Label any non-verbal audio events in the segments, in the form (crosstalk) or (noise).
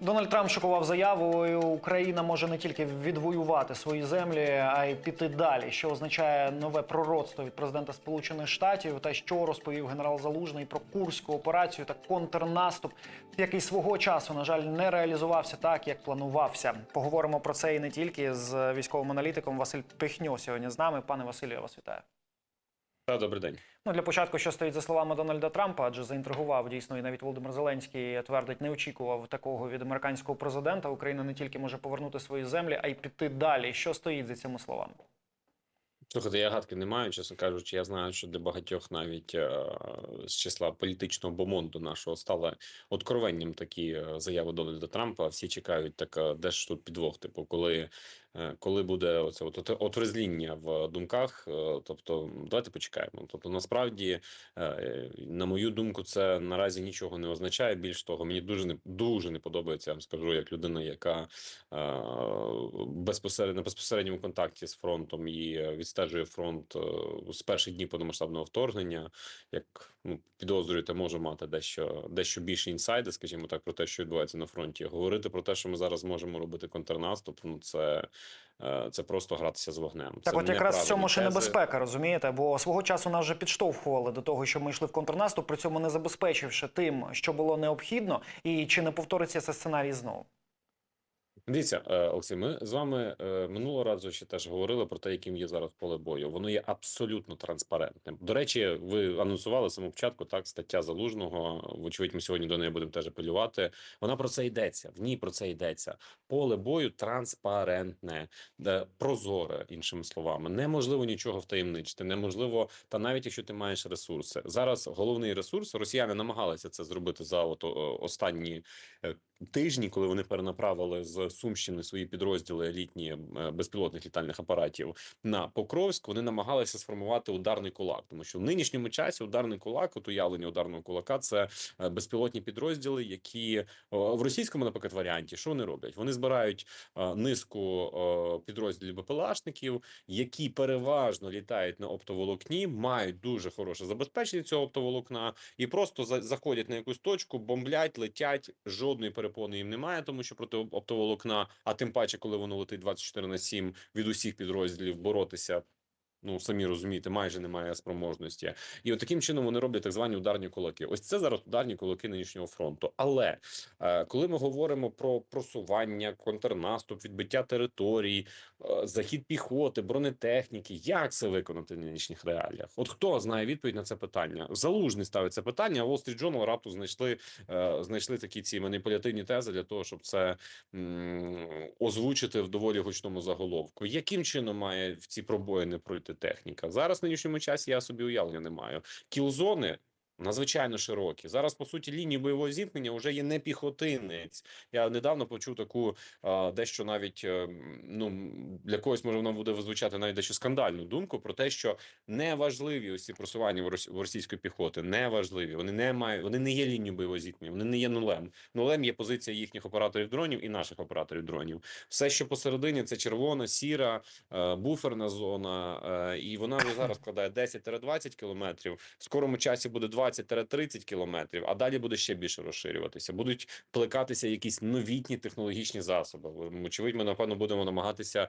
Дональд Трамп шокував заявою. Україна може не тільки відвоювати свої землі, а й піти далі. Що означає нове пророцтво від президента Сполучених Штатів та що розповів генерал Залужний про курську операцію та контрнаступ, який свого часу, на жаль, не реалізувався так, як планувався. Поговоримо про це і не тільки з військовим аналітиком Василь Пихньо сьогодні з нами. Пане Василю, я вас вітаю. Та добрий день. Ну для початку, що стоїть за словами Дональда Трампа, адже заінтригував дійсно і навіть Володимир Зеленський твердить, не очікував такого від американського президента. Україна не тільки може повернути свої землі, а й піти далі. Що стоїть за цими словами? Слухайте, я гадки не маю, чесно кажучи. Я знаю, що для багатьох навіть е, з числа політичного бомонду нашого стали откровенням такі е, заяви Дональда Трампа. Всі чекають так, е, де ж тут підвох? Типу, коли, коли буде оце от, от, отрезвління в думках. е, Тобто, давайте почекаємо. Тобто, насправді, е, на мою думку, це наразі нічого не означає. Більш того, мені дуже не дуже не подобається. Я вам скажу, як людина, яка е, безпосередньо на безпосередньому контакті з фронтом і е, відстежує фронт е, з перших днів повномасштабного вторгнення. Як ну підозрюєте, може мати дещо дещо більше інсайди, скажімо так, про те, що відбувається на фронті. Говорити про те, що ми зараз можемо робити контрнаступ. Ну це, е, це просто гратися з вогнем. Так, це от якраз в цьому ще небезпека, розумієте? Бо свого часу нас вже підштовхували до того, що ми йшли в контрнаступ, при цьому не забезпечивши тим, що було необхідно, і чи не повториться цей сценарій знову? Дивіться, е, Олексій, ми з вами е, минулого разу ще теж говорили про те, яким є зараз поле бою. Воно є абсолютно транспарентним. До речі, ви анонсували з початку так стаття залужного. Вочевидь, ми сьогодні до неї будемо теж апелювати. Вона про це йдеться. В ній про це йдеться. Поле бою транспарентне, прозоре, іншими словами. Неможливо нічого втаємничити. Неможливо, та навіть якщо ти маєш ресурси. Зараз головний ресурс росіяни намагалися це зробити за от, останні е, тижні, коли вони перенаправили з Сумщини свої підрозділи елітні е, безпілотних літальних апаратів на Покровськ, вони намагалися сформувати ударний кулак, тому що в нинішньому часі ударний кулак, от уявлення ударного кулака, це е, безпілотні підрозділи, які в російському, наприклад, варіанті, що вони роблять? Вони збирають е, низку підрозділів БПЛАшників, які переважно літають на оптоволокні, мають дуже хороше забезпечення цього оптоволокна, і просто за- заходять на якусь точку, бомблять, летять. Жодної перепони їм немає, тому що проти оп- оптоволокна, а тим паче, коли воно летить 24 на 7 від усіх підрозділів боротися. Ну, самі розумієте, майже немає спроможності, і от таким чином вони роблять так звані ударні кулаки. Ось це зараз ударні кулаки нинішнього фронту. Але е, коли ми говоримо про просування, контрнаступ, відбиття територій, е, захід піхоти, бронетехніки, як це виконати в нинішніх реаліях? От хто знає відповідь на це питання? Залужний ставить це питання. а Wall Street Journal раптом знайшли е, знайшли такі ці маніпулятивні тези для того, щоб це м, озвучити в доволі гучному заголовку. Яким чином має в ці пробоїни пройти техніка? Зараз в нинішньому часі я собі уявлення не маю. Кілзони. Надзвичайно широкі. Зараз, по суті, лінії бойового зіткнення вже є не піхотинець. Я недавно почув таку а, дещо навіть е, ну для когось може воно буде звучати навіть дещо скандальну думку про те, що неважливі ось ці просування в рос- російської піхоти. Неважливі. Вони не мають, вони не є лінією бойового зіткнення, вони не є нулем. Нулем є позиція їхніх операторів дронів і наших операторів дронів. Все, що посередині, це червона, сіра, е, буферна зона, е, і вона вже зараз складає 10-20 кілометрів. В скорому часі буде 20-30 кілометрів, а далі буде ще більше розширюватися. Будуть плекатися якісь новітні технологічні засоби. Очевидь, ми напевно будемо намагатися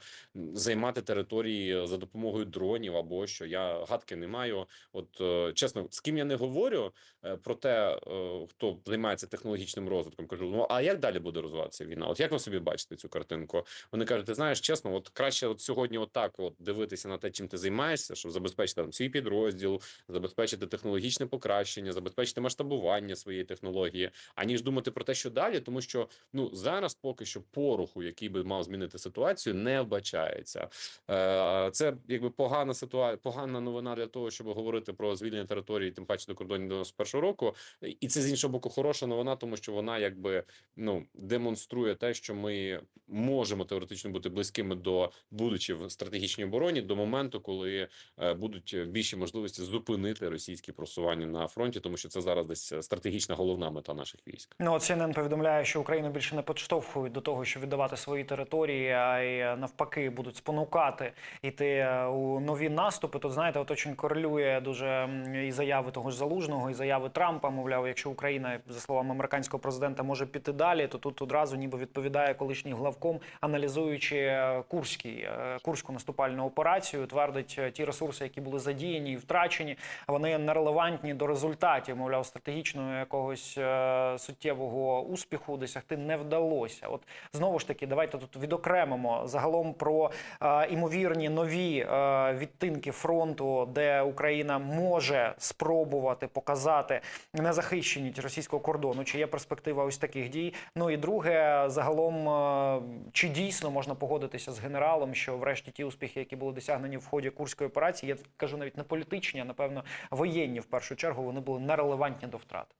займати території за допомогою дронів або що. Я гадки не маю. От е, чесно, з ким я не говорю е, про те, е, хто займається технологічним розвитком, кажу: ну а як далі буде розвиватися війна? От як ви собі бачите цю картинку? Вони кажуть, ти знаєш, чесно, от краще от сьогодні, отак, от дивитися на те, чим ти займаєшся, щоб забезпечити там свій підрозділ, забезпечити технологічне покращення, забезпечити масштабування своєї технології, аніж думати про те, що далі, тому що ну зараз поки що поруху, який би мав змінити ситуацію, не вбачається. Е, Це якби погана ситуація, погана новина для того, щоб говорити про звільнення території, тим паче до кордонів 91 року. І це з іншого боку хороша новина, тому що вона якби ну демонструє те, що ми можемо теоретично бути близькими до будучи в стратегічній обороні до моменту, коли е, будуть більші можливості зупинити російські просування на фронті. Фронті, тому що це зараз десь е, стратегічна головна мета наших військ. Ну, от CNN повідомляє, що Україну більше не підштовхують до того, щоб віддавати свої території, а й е, навпаки будуть спонукати йти е, у нові наступи. Тут знаєте, от очень корелює дуже і заяви того ж залужного, і заяви Трампа. Мовляв, якщо Україна, за словами американського президента, може піти далі, то тут одразу ніби відповідає колишній главком, аналізуючи курський курську наступальну операцію, твердить ті ресурси, які були задіяні і втрачені, вони нерелевантні до результатів. Мовляв, стратегічного якогось е, суттєвого успіху досягти не вдалося. От знову ж таки, давайте тут відокремимо загалом про е, імовірні нові е, відтинки фронту, де Україна може спробувати показати незахищеність російського кордону. Чи є перспектива ось таких дій? Ну і друге, загалом, е, чи дійсно можна погодитися з генералом, що врешті ті успіхи, які були досягнені в ході курської операції, я кажу навіть не політичні, а напевно воєнні в першу чергу, вони були нерелевантні до втрат.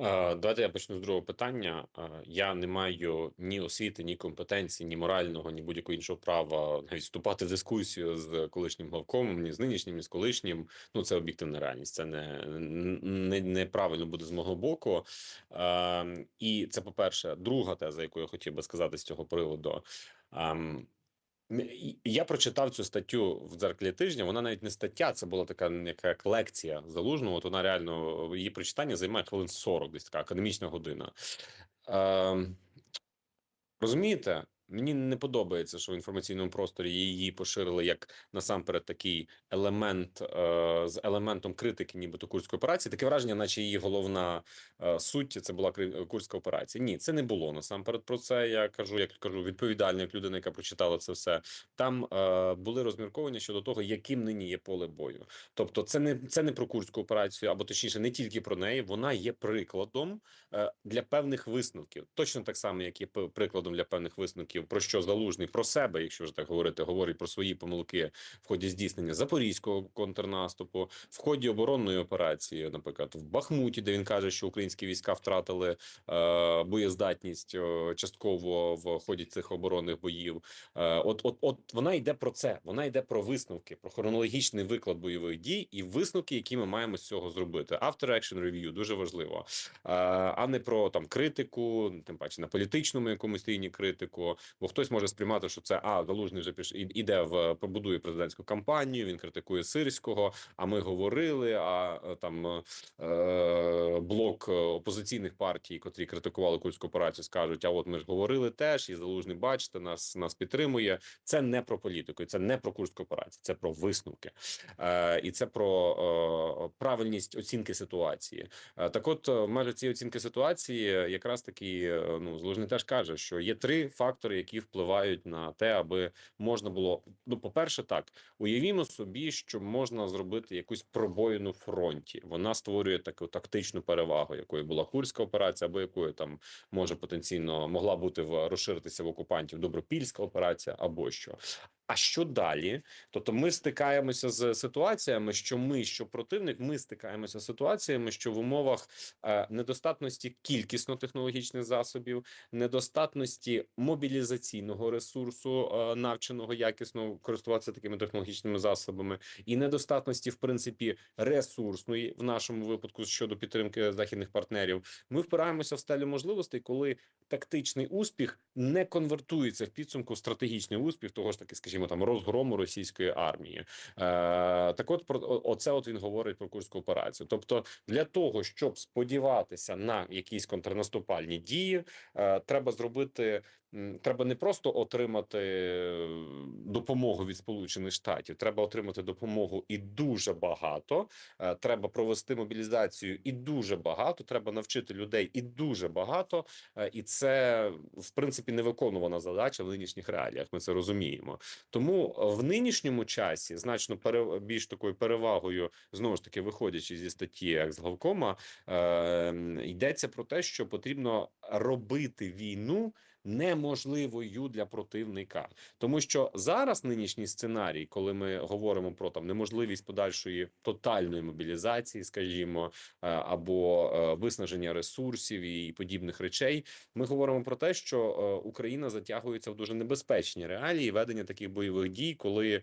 Е, Давайте я почну з другого питання. Е, Я не маю ні освіти, ні компетенції, ні морального, ні будь-якого іншого права навіть вступати в дискусію з колишнім главкомом, ні з нинішнім, ні з колишнім. Ну це об'єктивна реальність. Це не, не неправильно буде з мого боку. Е, І це по перше, друга теза, яку я хотів би сказати з цього приводу. Я прочитав цю статтю в дзеркалі тижня. Вона навіть не стаття, це була така як лекція залужного. От вона реально її прочитання займає хвилин 40, десь така академічна година. Е, розумієте, мені не подобається, що в інформаційному просторі її поширили як насамперед такий елемент е, з елементом критики, нібито курської операції. Таке враження, наче її головна е, суть це була курська операція. Ні, це не було насамперед. Про це я кажу, як кажу, відповідально, як людина, яка прочитала це все. Там е, були розмірковання щодо того, яким нині є поле бою. Тобто, це не це не про курську операцію, або точніше, не тільки про неї. Вона є прикладом е, для певних висновків. Точно так само, як є прикладом для певних висновків, про що залужний про себе, якщо вже так говорити, говорить про свої помилки в ході здійснення запорізького контрнаступу, в ході оборонної операції, наприклад, в Бахмуті, де він каже, що українські війська втратили е, боєздатність е, частково в ході цих оборонних боїв. Е, от, от, от вона йде про це. Вона йде про висновки, про хронологічний виклад бойових дій і висновки, які ми маємо з цього зробити. After action review дуже важливо, Е, а не про там критику, тим паче на політичному якомусь рівні критику. Бо хтось може сприймати, що це а залужний вже піш іде в побудує президентську кампанію. Він критикує сирського. А ми говорили. А е, там е, блок е, опозиційних партій, котрі критикували курську операцію, скажуть: а от ми ж говорили теж, і залужний, бачите, нас нас підтримує. Це не про політику, це не про курську операцію, це про висновки, е, і це про е, правильність оцінки ситуації. Е, Так, от е, в межах цієї оцінки ситуації, якраз таки ну залужний теж каже, що є три фактори, які впливають на те, аби можна було. Ну, по перше, так уявімо собі, що можна зробити якусь пробоїну фронті. Вона створює таку тактичну перевагу, якою була курська операція, або якою там може потенційно могла бути в розширитися в окупантів добропільська операція, або що. А що далі? Тобто ми стикаємося з ситуаціями, що ми, що противник, ми стикаємося з ситуаціями, що в умовах е, недостатності кількісно-технологічних засобів, недостатності мобілізаційного ресурсу, навченого якісно користуватися такими технологічними засобами, і недостатності, в принципі, ресурсної в нашому випадку щодо підтримки західних партнерів, ми впираємося в стелю можливостей, коли тактичний успіх не конвертується в підсумку в стратегічний успіх, того ж таки, скажімо, там розгрому російської армії. Е, так, от про оце от він говорить про курську операцію. Тобто, для того, щоб сподіватися на якісь контрнаступальні дії, е, треба зробити. Треба не просто отримати допомогу від Сполучених Штатів, треба отримати допомогу і дуже багато. Е, Треба провести мобілізацію і дуже багато. Треба навчити людей і дуже багато. Е, І це в принципі невиконувана задача в нинішніх реаліях. Ми це розуміємо. Тому е, в нинішньому часі значно пере... більш такою перевагою, знову ж таки, виходячи зі статті Ексглавкома, е... йдеться про те, що потрібно робити війну неможливою для противника, тому що зараз нинішній сценарій, коли ми говоримо про там неможливість подальшої тотальної мобілізації, скажімо, е, або е, виснаження ресурсів і подібних речей, ми говоримо про те, що е, Україна затягується в дуже небезпечні реалії ведення таких бойових дій, коли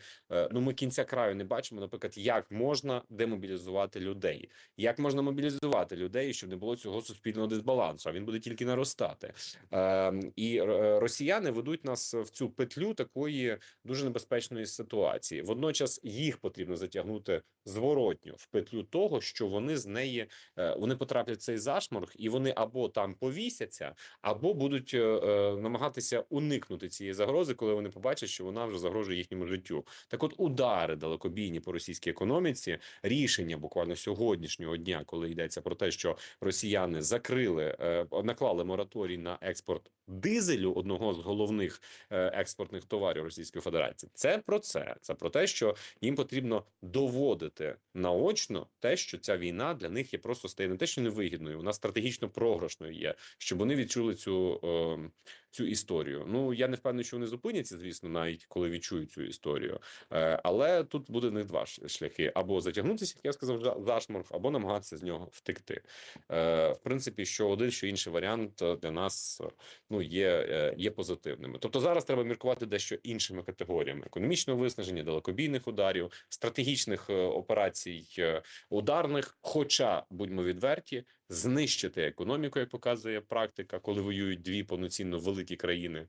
ну ми кінця краю не бачимо, наприклад, як можна демобілізувати людей, як можна мобілізувати людей, щоб не було цього суспільного дисбалансу. А він буде тільки наростати. Е, і е, росіяни ведуть нас в цю петлю такої дуже небезпечної ситуації. Водночас їх потрібно затягнути зворотньо в петлю того, що вони з неї е, вони потраплять в цей зашморг, і вони або там повісяться, або будуть е, намагатися уникнути цієї загрози, коли вони побачать, що вона вже загрожує їхньому життю. Так, от удари далекобійні по російській економіці, рішення буквально сьогоднішнього дня, коли йдеться про те, що росіяни закрили, наклали мораторій на експорт дизелю, одного з головних е, експортних товарів Російської Федерації. Це про це. Це про те, що їм потрібно доводити наочно те, що ця війна для них є просто стає не те, що невигідною, вона стратегічно програшною є, щоб вони відчули цю, е, цю історію. Ну я не впевнений, що вони зупиняться, звісно, навіть коли відчують цю історію. Е, але тут буде них два шляхи: або затягнутися, як я сказав, за- зашморг, або намагатися з нього втекти. Е, в принципі, що один, що інший варіант е, для нас ну є, є позитивними. Тобто зараз треба міркувати дещо іншими категоріями: економічного виснаження, далекобійних ударів, стратегічних операцій ударних. Хоча будьмо відверті, знищити економіку, як показує практика, коли воюють дві повноцінно великі країни.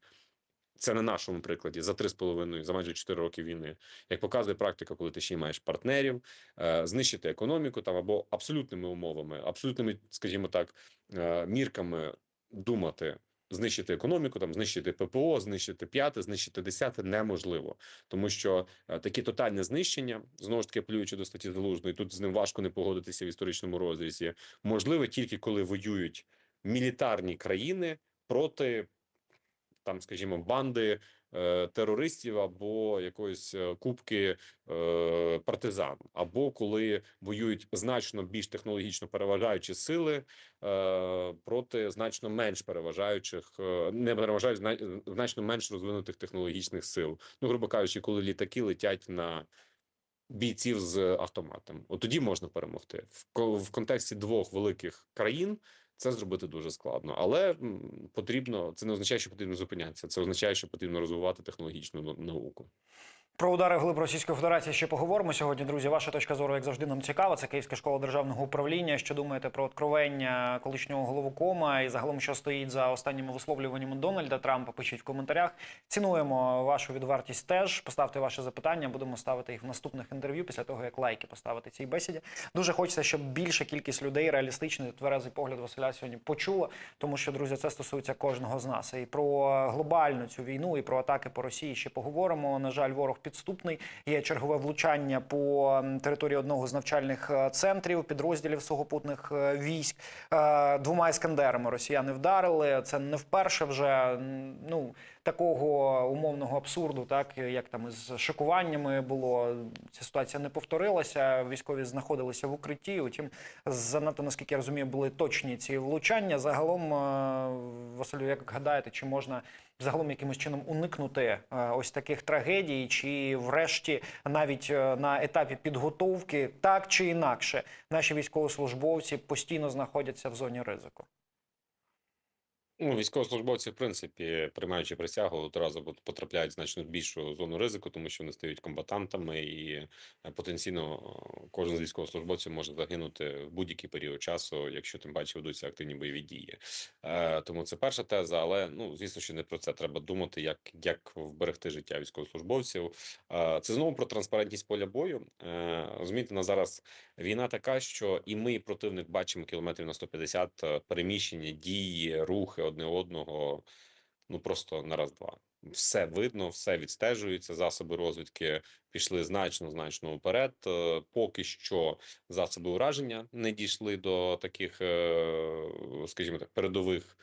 Це на нашому прикладі за три з половиною, за майже 4 роки війни. Як показує практика, коли ти ще й маєш партнерів, е, знищити економіку там або абсолютними умовами, абсолютними, скажімо так, е, мірками думати. Знищити економіку, там знищити ППО, знищити п'яте, знищити десяте неможливо, тому що е, такі тотальне знищення знову ж таки плюючи до статті залужної, тут з ним важко не погодитися в історичному розрізі. Можливе тільки коли воюють мілітарні країни проти там, скажімо, банди терористів або якоїсь е, кубки е, партизан, або коли воюють значно більш технологічно переважаючі сили е, проти значно менш переважаючих, е, не переважають значно менш розвинутих технологічних сил. Ну, грубо кажучи, коли літаки летять на бійців з автоматом, от тоді можна перемогти в в контексті двох великих країн. Це зробити дуже складно, але потрібно. Це не означає, що потрібно зупинятися. Це означає, що потрібно розвивати технологічну науку. Про удари вглиб Російської Федерації ще поговоримо сьогодні. Друзі, ваша точка зору, як завжди, нам цікава. Це Київська школа державного управління. Що думаєте про откровення колишнього головкома і загалом, що стоїть за останніми висловлюваннями Дональда Трампа? Пишіть в коментарях. Цінуємо вашу відвертість теж. Поставте ваші запитання. Будемо ставити їх в наступних інтерв'ю після того, як лайки поставити цій бесіді. Дуже хочеться, щоб більша кількість людей реалістичний тверезий погляд Василя сьогодні почула, тому що друзі, це стосується кожного з нас. І про глобальну цю війну, і про атаки по Росії ще поговоримо. На жаль, ворог підступний. Є чергове влучання по території одного з навчальних е, центрів, підрозділів сухопутних е, військ. Е, Двома іскандерами росіяни вдарили. Це не вперше вже ну такого умовного абсурду, так як там із шокуваннями було. Ця ситуація не повторилася. Військові знаходилися в укритті. Утім, занадто наскільки я розумію, були точні ці влучання. Загалом, е, Василю, як гадаєте, чи можна загалом якимось чином уникнути е, ось таких трагедій, чи врешті навіть е, на етапі підготовки, так чи інакше, наші військовослужбовці постійно знаходяться в зоні ризику? Ну, військовослужбовці, в принципі, приймаючи присягу, одразу потрапляють в значно більшу зону ризику, тому що вони стають комбатантами, і е, потенційно кожен з військовослужбовців може загинути в будь-який період часу, якщо тим паче ведуться активні бойові дії. Е, тому це перша теза, але ну звісно, що не про це треба думати, як, як вберегти життя військовослужбовців. Е, це знову про транспарентність поля бою. Е, розумієте, на зараз війна така, що і ми, і противник, бачимо кілометрів на 150 е, переміщення, дії, рухи одне одного. Ну просто на раз-два. Все видно, все відстежується. Засоби розвідки пішли значно значно вперед. Е, Поки що засоби ураження не дійшли до таких, е, скажімо так, передових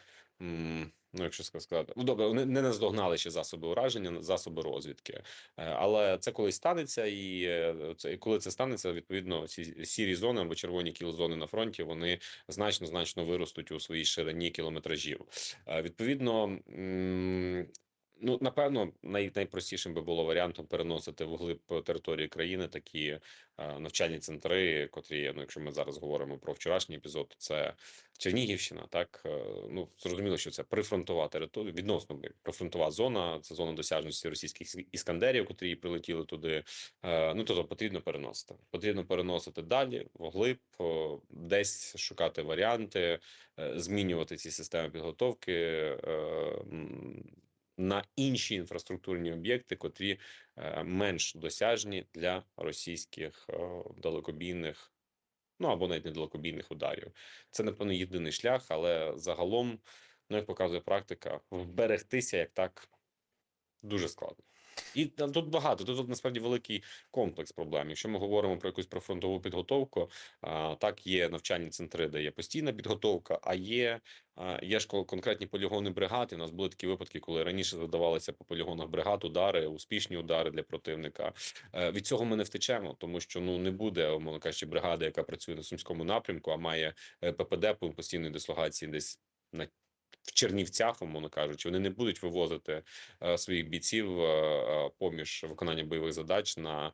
Ну, якщо сказати, ну добре, вони не наздогнали ще засоби ураження, засоби розвідки, Е, але це колись станеться, і е, це і коли це станеться, відповідно, ці сірі зони або червоні кіл-зони на фронті вони значно значно виростуть у своїй ширині кілометражів. Е, Відповідно, ну напевно, най, найпростішим би було варіантом переносити вглиб території країни такі е, навчальні центри, котрі, ну, якщо ми зараз говоримо про вчорашній епізод, це Чернігівщина, так е, ну зрозуміло, що це прифронтова територія, відносно прифронтова зона, це зона досяжності російських іскандерів, котрі прилетіли туди. Е, Ну тобто потрібно переносити. Потрібно переносити далі, вглиб, о, десь шукати варіанти, е, змінювати ці системи підготовки е, на інші інфраструктурні об'єкти, котрі е, менш досяжні для російських е, далекобійних. Ну або навіть не далекобійних ударів. Це напевно єдиний шлях, але загалом, ну як показує практика, вберегтися як так дуже складно. І тут багато. Тут, насправді великий комплекс проблем. Якщо ми говоримо про якусь профронтову підготовку, так є навчальні центри, де є постійна підготовка, а є, є ж конкретні полігони бригад. І у нас були такі випадки, коли раніше задавалися по полігонах бригад удари, успішні удари для противника. Е, Від цього ми не втечемо, тому що ну не буде, умовно кажучи, бригади, яка працює на сумському напрямку, а має е, ППД пункт постійної дислокації десь на в Чернівцях, умовно кажучи, вони не будуть вивозити е, своїх бійців е, е, поміж виконання бойових задач на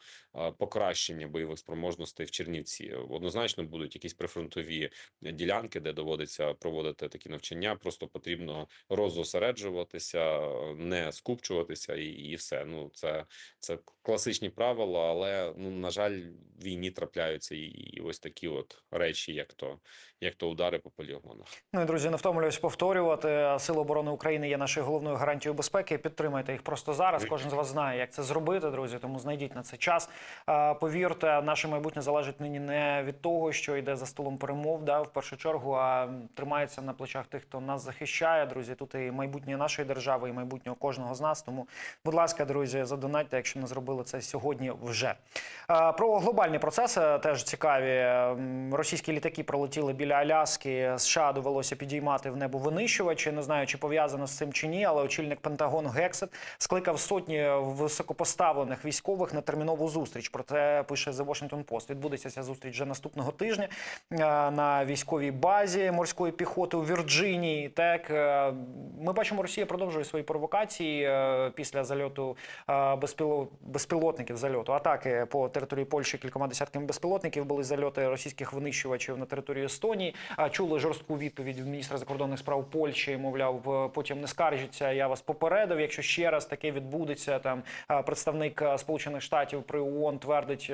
покращення бойових спроможностей в Чернівці. Однозначно будуть якісь прифронтові ділянки, де доводиться проводити такі навчання. Просто потрібно роззосереджуватися, е, не скупчуватися, і, і все. Ну це, це класичні правила, але ну на жаль, в війні трапляються і, і ось такі от речі, як то як то удари по полігонах. Ну і друзі, не втомлююсь повторювати. Сили оборони України є нашою головною гарантією безпеки. Підтримайте їх просто зараз. Кожен з вас знає, як це зробити, друзі. Тому знайдіть на це час. Повірте, наше майбутнє залежить нині не від того, що йде за столом перемов, да, в першу чергу, а тримається на плечах тих, хто нас захищає. Друзі, тут і майбутнє нашої держави, і майбутнього кожного з нас. Тому, будь ласка, друзі, задонатьте, якщо не зробили це сьогодні вже. Про глобальні процеси теж цікаві. Російські літаки пролетіли біля Аляски. США довелося підіймати в небо винищувачі. Не знаю, чи пов'язано з цим чи ні, але очільник Пентагону Гексет скликав сотні високопоставлених військових на термінову зустріч. Про це пише The Washington Post. Відбудеться ця зустріч вже наступного тижня е, на військовій базі морської піхоти у Вірджинії. Так е, ми бачимо, Росія продовжує свої провокації е, після зальоту безпілотників зальоту атаки по території Польщі кількома десятками безпілотників. Були зальоти російських винищувачів на територію Естонії. Чули жорстку відповідь від міністра закордонних справ Польщі. Мовляв, е, потім не скаржіться. Я вас попередив. Якщо ще раз таке відбудеться, там е, представник е, Сполучених Штатів при ООН твердить,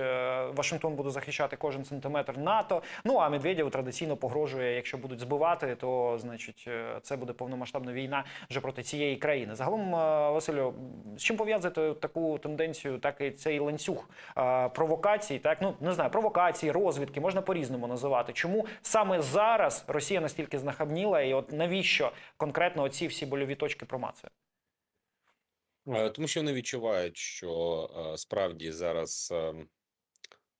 Вашингтон буде захищати кожен сантиметр НАТО. Ну а Медведєв традиційно погрожує, якщо будуть збивати, то значить це буде повномасштабна війна вже проти цієї країни. Загалом, Василю, з чим пов'язати таку тенденцію, так і цей ланцюг провокацій, так ну не знаю, провокації, розвідки можна по-різному називати. Чому саме зараз Росія настільки знахабніла, і от навіщо конкретно оці всі больові точки промацує? Е, Тому що вони відчувають, що е, справді зараз ем,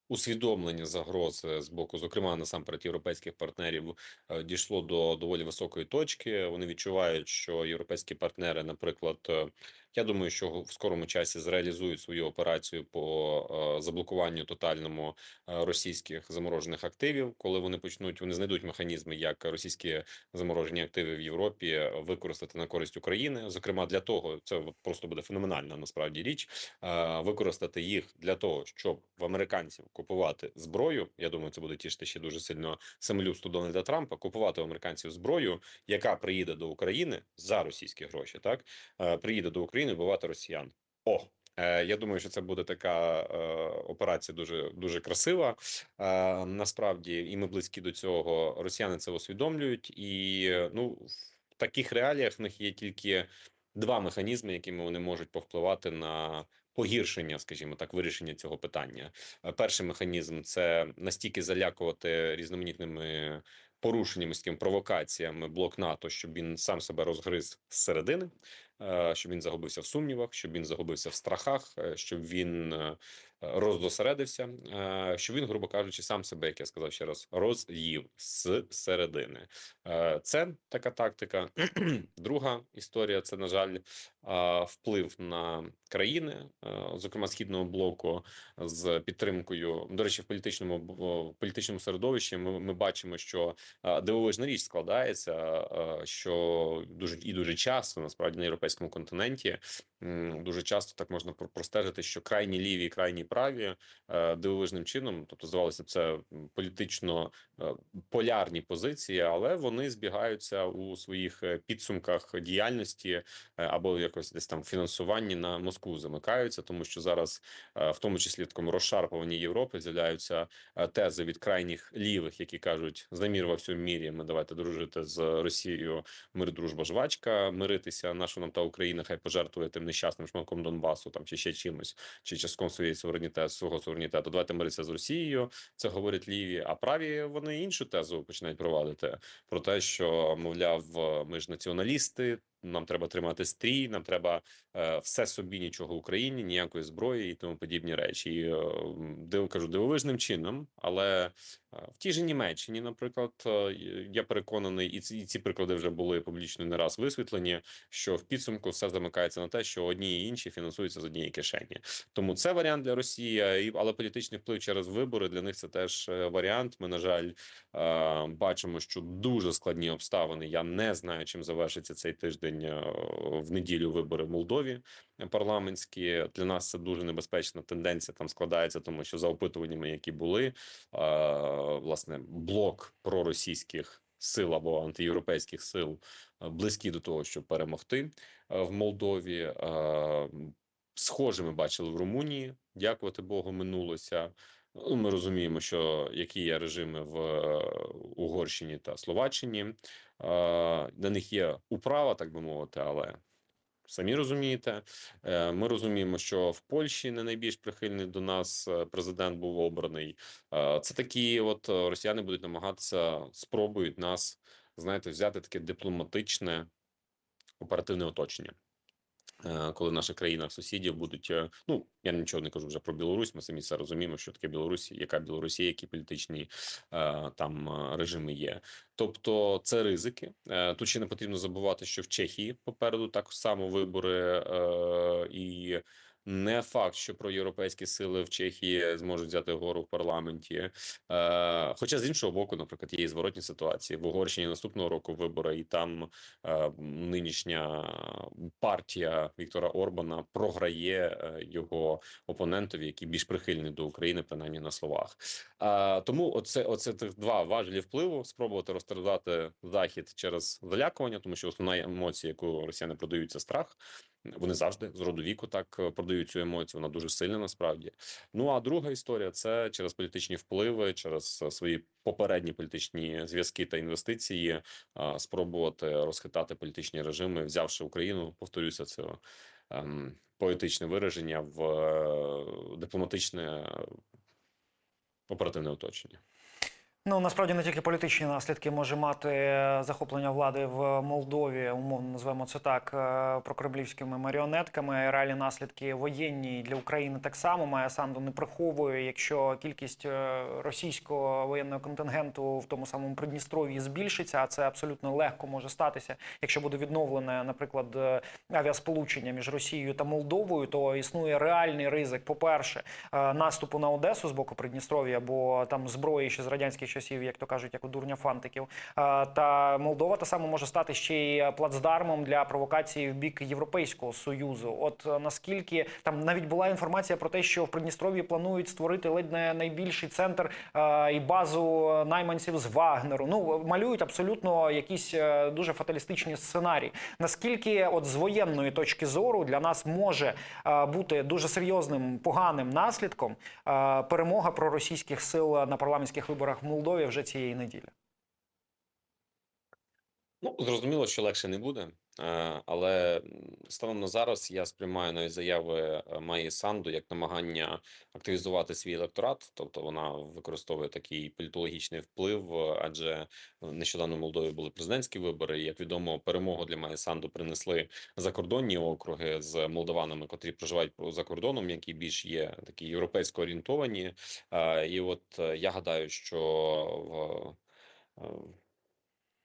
усвідомлення загрози з боку, зокрема насамперед європейських партнерів, е, дійшло до доволі високої точки. Вони відчувають, що європейські партнери, наприклад, я думаю, що в скорому часі зреалізують свою операцію по е, заблокуванню тотальному е, російських заморожених активів, коли вони почнуть, вони знайдуть механізми, як російські заморожені активи в Європі використати на користь України. Зокрема, для того це просто буде феноменальна насправді річ. е, Використати їх для того, щоб в американців купувати зброю. Я думаю, це буде тішити ще дуже сильно самолюбство Дональда Трампа. Купувати у американців зброю, яка приїде до України за російські гроші. Так приїде до України вбивати росіян. О. е, Я думаю, що це буде така е, операція дуже дуже красива. Е, насправді, і ми близькі до цього. Росіяни це усвідомлюють, і ну в таких реаліях в них є тільки два механізми, якими вони можуть повпливати на погіршення, скажімо так, вирішення цього питання. Перший механізм це настільки залякувати різноманітними порушеннями, з провокаціями блок НАТО, щоб він сам себе розгриз зсередини, е, щоб він загубився в сумнівах, щоб він загубився в страхах, е, щоб він е, роздосередився, е, що він, грубо кажучи, сам себе, як я сказав ще раз, роз'їв з середини. Е, Це така тактика. (clears throat) Друга історія це, на жаль, е, вплив на країни, зокрема східного блоку, з підтримкою. До речі, в політичному в політичному середовищі ми, ми бачимо, що дивовижна річ складається, що дуже і дуже часто насправді на європейському континенті дуже часто так можна про- простежити, що крайні ліві крайні праві е, дивовижним чином, тобто здавалося це політично е, полярні позиції, але вони збігаються у своїх е, підсумках діяльності або якось десь там фінансуванні на Москву замикаються, тому що зараз, в тому числі в такому розшарпуванні Європи, з'являються тези від крайніх лівих, які кажуть за мір во всьому мірі. Ми давайте дружити з Росією. Мир, дружба, жвачка, миритися. Наша нам та Україна хай пожертвує тим нещасним шматком Донбасу, там чи ще чимось, чи частком своєї суверенітету, свого суверенітету. Давайте миритися з Росією. Це говорять ліві. А праві вони іншу тезу починають провадити про те, що мовляв, ми ж націоналісти. Нам треба тримати стрій, нам треба е, все собі, нічого Україні, ніякої зброї і тому подібні речі. І, е, див, кажу дивовижним чином, але е, в тій же Німеччині, наприклад, я переконаний, і ці, і ці приклади вже були публічно не раз висвітлені. Що в підсумку все замикається на те, що одні і інші фінансуються з однієї кишені. Тому це варіант для Росії, але політичний вплив через вибори для них це теж варіант. Ми на жаль бачимо, що дуже складні обставини. Я не знаю, чим завершиться цей тиждень е, в неділю вибори в Молдові парламентські. Для нас це дуже небезпечна тенденція. Там складається, тому що за опитуваннями, які були, власне, блок проросійських сил або антиєвропейських сил близькі до того, щоб перемогти в Молдові. Схоже, ми бачили в Румунії. Дякувати Богу, минулося. Ну, Ми розуміємо, що які є режими в Угорщині та Словаччині. На них є управа, так би мовити, але самі розумієте. Е, Ми розуміємо, що в Польщі не найбільш прихильний до нас е, президент був обраний. Це такі, от е, росіяни будуть намагатися спробують нас, знаєте, взяти таке дипломатичне оперативне оточення. Е, Коли наша країна сусідів будуть, е, ну я нічого не кажу вже про Білорусь. Ми самі це розуміємо, що таке Білорусь, яка Білорусі, які політичні е, там режими є. Тобто це ризики. Тут ще не потрібно забувати, що в Чехії попереду так само вибори, і не факт, що проєвропейські сили в Чехії зможуть взяти гору в парламенті. Е, Хоча з іншого боку, наприклад, є і зворотні ситуації в Угорщині наступного року вибори, і там е, нинішня партія Віктора Орбана програє е, його опонентові, який більш прихильний до України, принаймні на словах. А, тому оце, оце два важелі впливу: спробувати розтерзати захід через залякування, тому що основна емоція, яку росіяни продають, це страх. Вони завжди з роду віку так е, продають цю емоцію. Вона дуже сильна насправді. Ну а друга історія це через політичні впливи, через е, свої попередні політичні зв'язки та інвестиції, спробувати розхитати політичні режими, взявши Україну. Повторюся, це ем, поетичне вираження в е, дипломатичне е, оперативне оточення. Ну насправді не тільки політичні наслідки може мати е, захоплення влади в Молдові, умовно назвемо це так, е, прокремлівськими маріонетками. Реальні наслідки воєнні для України так само. Майя Санду не приховує, якщо кількість е, російського воєнного контингенту в тому самому Придністров'ї збільшиться, а це абсолютно легко може статися, якщо буде відновлене, наприклад, авіасполучення між Росією та Молдовою, то існує реальний ризик, по-перше, е, наступу на Одесу з боку Придністров'я, бо там зброї ще з радянських часів, як то кажуть, як у дурня фантиків. Е, Та Молдова та саме може стати ще й плацдармом для провокації в бік Європейського союзу. От е, наскільки там навіть була інформація про те, що в Придністров'ї планують створити ледь не найбільший центр е, і базу найманців з Вагнеру. Ну малюють абсолютно якісь е, дуже фаталістичні сценарії. Наскільки, от з воєнної точки зору, для нас може е, бути дуже серйозним поганим наслідком е, перемога проросійських сил на парламентських виборах в Молдові вже цієї неділі? Ну, зрозуміло, що легше не буде, е, але станом на зараз я сприймаю навіть заяви е, Майї Санду як намагання активізувати свій електорат, тобто вона використовує такий політологічний вплив, адже нещодавно в Молдові були президентські вибори. І, як відомо, перемогу для Майї Санду принесли закордонні округи з молдаванами, котрі проживають за кордоном, які більш є такі європейсько орієнтовані. Е, І от я гадаю, що в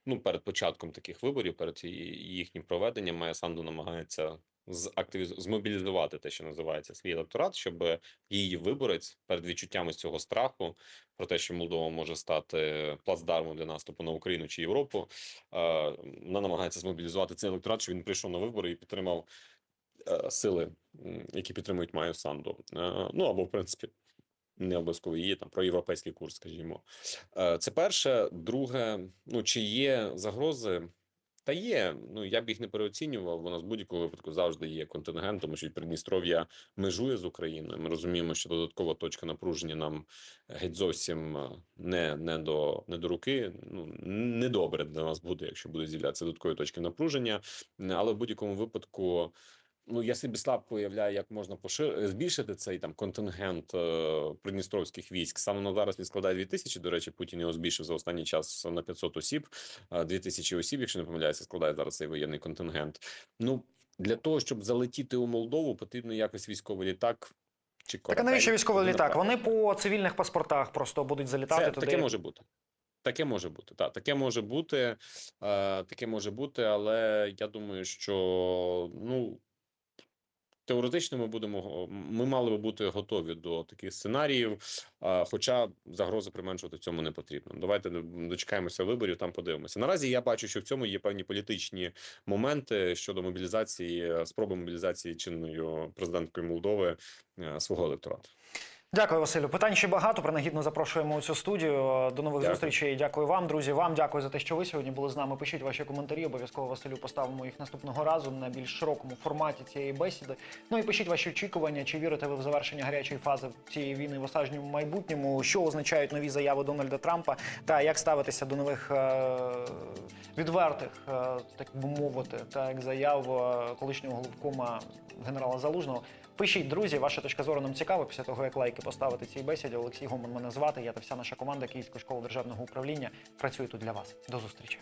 ну, перед початком таких виборів, перед їхнім проведенням, Майя Санду намагається зактивіз... змобілізувати те, що називається свій електорат, щоб її виборець перед відчуттями цього страху про те, що Молдова може стати плацдармом для наступу на Україну чи Європу. е, Вона намагається змобілізувати цей електорат, щоб він прийшов на вибори і підтримав е, сили, які підтримують Майю Санду. Е, Ну або в принципі. Не обов'язково її там про європейський курс, скажімо. Е, Це перше. Друге, ну чи є загрози? Та є. Ну я б їх не переоцінював. Вона з будь-якого випадку завжди є контингент, тому що Придністров'я межує з Україною. Ми розуміємо, що додаткова точка напруження нам геть зовсім е, не, не до не до руки. Ну недобре для нас буде, якщо буде з'являтися додаткові точки напруження. Але в будь-якому випадку. Ну, я собі слабко уявляю, як можна пошир... збільшити цей там контингент е... придністровських військ. Саме на зараз він складає 2 тисячі. До речі, Путін його збільшив за останній час на 500 осіб. Е, 2 тисячі осіб, якщо не помиляюся, складає зараз цей воєнний контингент. Ну для того, щоб залетіти у Молдову, потрібно якось військовий літак. Чи Так а навіщо військовий літак? Вони по цивільних паспортах просто будуть залітати Це туди. таке може бути. Таке може бути. Так, таке може бути. Е, таке може бути, але я думаю, що ну. Теоретично ми будемо ми мали би бути готові до таких сценаріїв, хоча загрози применшувати в цьому не потрібно. Давайте дочекаємося виборів, там подивимося. Наразі я бачу, що в цьому є певні політичні моменти щодо мобілізації, е, спроби мобілізації чинною президенткою Молдови е, свого електорату. Дякую, Василю. Питань ще багато. Принагідно запрошуємо у цю студію. До нових Дякую. зустрічей. Дякую вам, друзі. Вам дякую за те, що ви сьогодні були з нами. Пишіть ваші коментарі. Обов'язково Василю поставимо їх наступного разу на більш широкому форматі цієї бесіди. Ну і пишіть ваші очікування. Чи вірите ви в завершення гарячої фази цієї війни в осажньому майбутньому? Що означають нові заяви Дональда Трампа? Та як ставитися до нових е- відвертих, е- так би мовити, та як заяв е, колишнього головкома генерала Залужного? Пишіть, друзі, ваша точка зору нам цікава. Після того, як лайки поставити цій бесіді. Олексій Гоман мене звати. Я та вся наша команда Київської школи державного управління працює тут для вас. До зустрічі.